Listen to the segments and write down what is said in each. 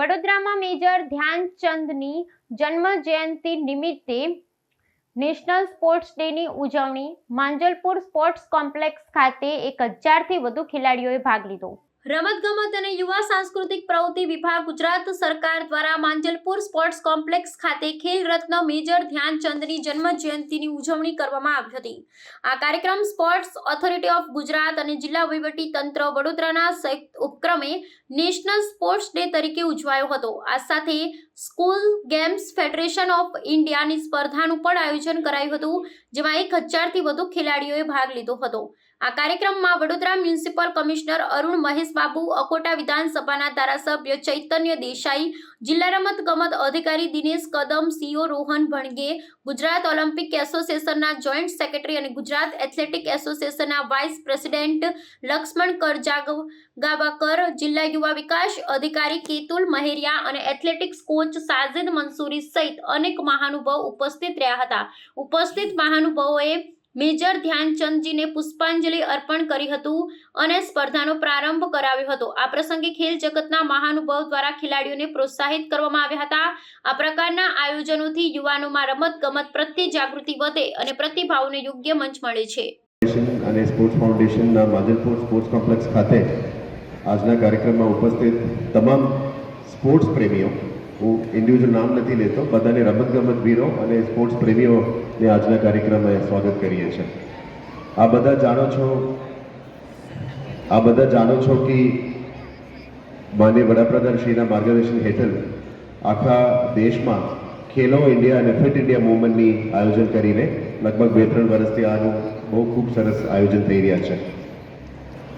વડોદરામાં મેજર ધ્યાનચંદની જન્મ જયંતિ નિમિત્તે નેશનલ સ્પોર્ટ્સ ડેની ઉજવણી. માંજલપુર સ્પોર્ટ્સ કોમ્પ્લેક્સ ખાતે એક હજારથી વધુ ખેલાડીઓએ ભાગ લીધો. રમતગમત અને યુવા સાંસ્કૃતિક પ્રવૃત્તિ વિભાગ ગુજરાત સરકાર દ્વારા માંજલપુર સ્પોર્ટ્સ કોમ્પ્લેક્સ ખાતે ખેલ રત્ન મેજર ધ્યાનચંદની જન્મ જયંતિની ઉજવણી કરવામાં આવી હતી. આ કાર્યક્રમ સ્પોર્ટ્સ ઓથોરિટી ઓફ ગુજરાત અને જિલ્લા વહીવટી તંત્ર વડોદરાના સંયુક્ત ઉપક્રમે નેશનલ સ્પોર્ટ્સ ડે તરીકે ઉજવાયો હતો. આ સાથે સ્કૂલ ગેમ્સ ફેડરેશન ઓફ ઇન્ડિયાની સ્પર્ધાનું પણ આયોજન કરાયું હતું, જેમાં એક હજારથી વધુ ખેલાડીઓએ ભાગ લીધો હતો. આ કાર્યક્રમમાં વડોદરા મ્યુનિસિપલ કમિશનર અરુણ મહેશ બાબુ અકોટા વિધાનસભાના ધારાસભ્ય ચૈતન્ય દેસાઈ, જિલ્લા રમત ગમત અધિકારી દિનેશ કદમ, સીઓ રોહન ભણગે, ગુજરાત ઓલિમ્પિક એસોસિએશનના જોઈન્ટ સેક્રેટરી અને ગુજરાત એથ્લેટિક એસોસિએશનના વાઇસ પ્રેસિડેન્ટ લક્ષ્મણ કરજાગ, ગાવાકર, જિલ્લા યુવા વિકાસ અધિકારી કેતુલ મહેરિયા અને એથ્લેટિક્સ કોચ સાજિદ મંસૂરી સહિત અનેક મહાનુભાવ ઉપસ્થિત રહ્યા હતા. ઉપસ્થિત મહાનુભાવોએ મેજર ધ્યાનચંદજીને પુષ્પાંજલિ અર્પણ કરી હતું અને સ્પર્ધાનો પ્રારંભ કરાવ્યો હતો. આ પ્રસંગે ખેલ જગતના મહાનુભાવ દ્વારા ખેલાડીઓને પ્રોત્સાહિત કરવામાં આવ્યા હતા. આ પ્રકારના આયોજનોથી યુવાનોમાં રમત ગમત પ્રત્યે જાગૃતિ વધે અને પ્રતિભાવોને યોગ્ય મંચ મળે છે. અને સ્પોર્ટ્સ ફાઉન્ડેશનના માધલપુર સ્પોર્ટ્સ કોમ્પ્લેક્સ ખાતે આજના કાર્યક્રમમાં ઉપસ્થિત તમામ સ્પોર્ટ્સ પ્રેમીઓ હું ઇન્ડિવિજ્યુઅલ નામ નથી લેતો, બધાને રમતગમત વીરો અને સ્પોર્ટ્સ પ્રેમીઓને આજના કાર્યક્રમમાં સ્વાગત કરીએ છીએ. આ બધા જાણો છો, આ બધા જાણો છો કે માન્ય વડાપ્રધાન શ્રીના માર્ગદર્શન હેઠળ આખા દેશમાં ખેલો ઇન્ડિયા અને ફિટ ઇન્ડિયા મુવમેન્ટની આયોજન કરીને લગભગ બે ત્રણ વર્ષથી આનું બહુ ખૂબ સરસ આયોજન થઈ રહ્યા છે.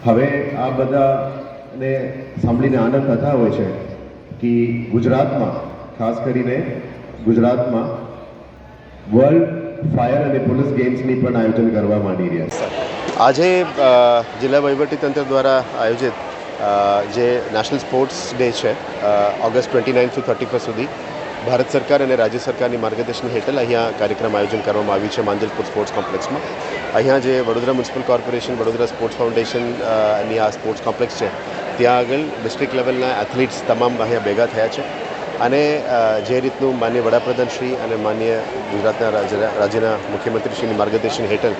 હવે આ બધાને સાંભળીને આનંદ થતા હોય છે કે ગુજરાતમાં, ખાસ કરીને ગુજરાતમાં વર્લ્ડ ફાયર અને પોલીસ ગેમ્સની પણ આયોજન કરવા માંડી રહ્યા છે. આજે જિલ્લા વહીવટીતંત્ર દ્વારા આયોજિત જે નેશનલ સ્પોર્ટ્સ ડે છે August twenty nine to thirty first સુધી, ભારત સરકાર અને રાજ્ય સરકારની માર્ગદર્શન હેઠળ અહીંયા કાર્યક્રમ આયોજન કરવામાં આવ્યું છે માંજલપુર સ્પોર્ટ્સ કોમ્પ્લેક્સમાં અહીંયા જે Vadodara municipal corporation Vadodara sports ફાઉન્ડેશનની આ સ્પોર્ટ્સ કોમ્પ્લેક્સ છે ત્યાં આગળ ડિસ્ટ્રિક્ટ લેવલના એથ્લીટ્સ તમામ અહીંયા ભેગા થયા છે. અને જે રીતનું માન્ય વડાપ્રધાન શ્રી અને માન્ય ગુજરાતના રાજ્ય- રાજ્યના મુખ્યમંત્રીશ્રીની માર્ગદર્શન હેઠળ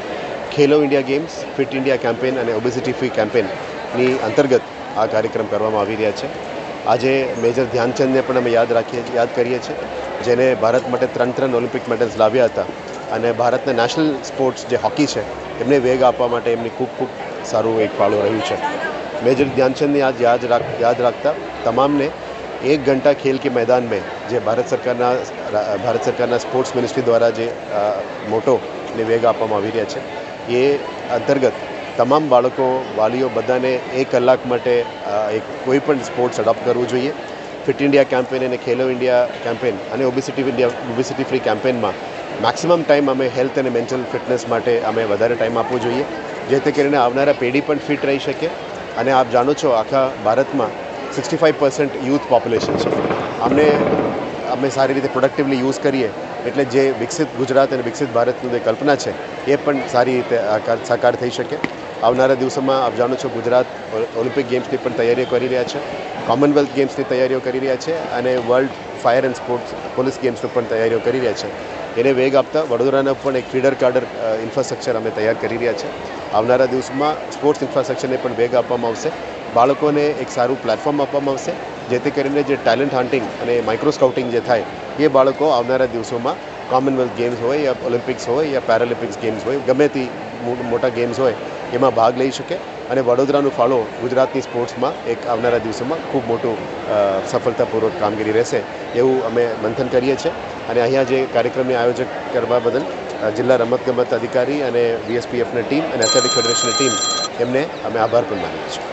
Khelo India games, fit India campaign અને ઓબેસિટી ફ્રી કેમ્પેનની અંતર્ગત આ કાર્યક્રમ કરવામાં આવી રહ્યા છે. આજે મેજર ધ્યાનચંદને પણ અમે યાદ રાખીએ, યાદ કરીએ છીએ, જેને ભારત માટે ત્રણ ત્રણ ઓલિમ્પિક મેડલ્સ લાવ્યા હતા અને ભારતના નેશનલ સ્પોર્ટ્સ જે હોકી છે, એમને વેગ આપવા માટે એમની ખૂબ ખૂબ સારું એક ફાળો રહ્યું છે. મેજર ધ્યાનચંદને આજ યાદ રાખ યાદ રાખતા તમામને એક ઘંટા ખેલ કે મેદાનમાં જે ભારત સરકારના ભારત સરકારના સ્પોર્ટ્સ મિનિસ્ટ્રી દ્વારા જે મોટો ને વેગ આપવામાં આવી રહ્યા છે એ અંતર્ગત તમામ બાળકો વાલીઓ બધાને એક કલાક માટે એક કોઈ પણ સ્પોર્ટ્સ અડોપ્ટ કરવું જોઈએ ફિટ ઇન્ડિયા કેમ્પેન અને ખેલો ઇન્ડિયા કેમ્પેન અને ઓબેસિટી ઇન્ડિયા ઓબેસિટી ફ્રી કેમ્પેનમાં મેક્સિમમ ટાઈમ અમે હેલ્થ અને મેન્ટલ ફિટનેસ માટે અમે વધારે ટાઈમ આપવો જોઈએ જેથી કરીને આવનારા પેઢી પણ ફિટ રહી શકે અને આપ જાણો છો આખા ભારતમાં sixty five percent youth population છે. અમને, અમે સારી રીતે પ્રોડક્ટિવલી યુઝ કરીએ એટલે જે વિકસિત ગુજરાત અને વિકસિત ભારતની જે કલ્પના છે, એ પણ સારી રીતે સાકાર થઈ શકે. આવનારા દિવસોમાં આપ જાણો છો ગુજરાત ઓલિમ્પિક ગેમ્સની પણ તૈયારીઓ કરી રહ્યા છે, કોમનવેલ્થ ગેમ્સની તૈયારીઓ કરી રહ્યા છે અને world fire and sports police ગેમ્સની પણ તૈયારીઓ કરી રહ્યા છે. એને વેગ આપતા વડોદરાના પણ એક ફીડર કાર્ડર ઇન્ફ્રાસ્ટ્રક્ચર અમે તૈયાર કરી રહ્યા છે. આવનારા દિવસમાં સ્પોર્ટ્સ ઇન્ફ્રાસ્ટ્રક્ચરને પણ વેગ આપવામાં આવશે. બાળકોને એક સારું પ્લેટફોર્મ આપવામાં આવશે, જેથી કરીને જે ટેલેન્ટ હન્ટિંગ અને માઇક્રો સ્કાઉટિંગ જે થાય, એ બાળકો આવનારા દિવસોમાં કોમનવેલ્થ ગેમ્સ હોય યા ઓલિમ્પિક્સ હોય યા પેરાલિમ્પિક્સ ગેમ્સ હોય, ગમે તે મોટા ગેમ્સ હોય, એમાં ભાગ લઈ શકે. અને વડોદરાનું ફાળો ગુજરાતની સ્પોર્ટ્સમાં એક આવનારા દિવસોમાં ખૂબ મોટું સફળતાપૂર્વક કામગીરી રહેશે એવું અમે મંથન કરીએ છીએ. અને અહીંયા જે કાર્યક્રમને આયોજક કરવા બદલ જિલ્લા રમતગમત અધિકારી અને વીએસપીએફની ટીમ અને એથ્લેટિક ફેડરેશનની ટીમ એમને અમે આભાર પણ માનીએ છીએ.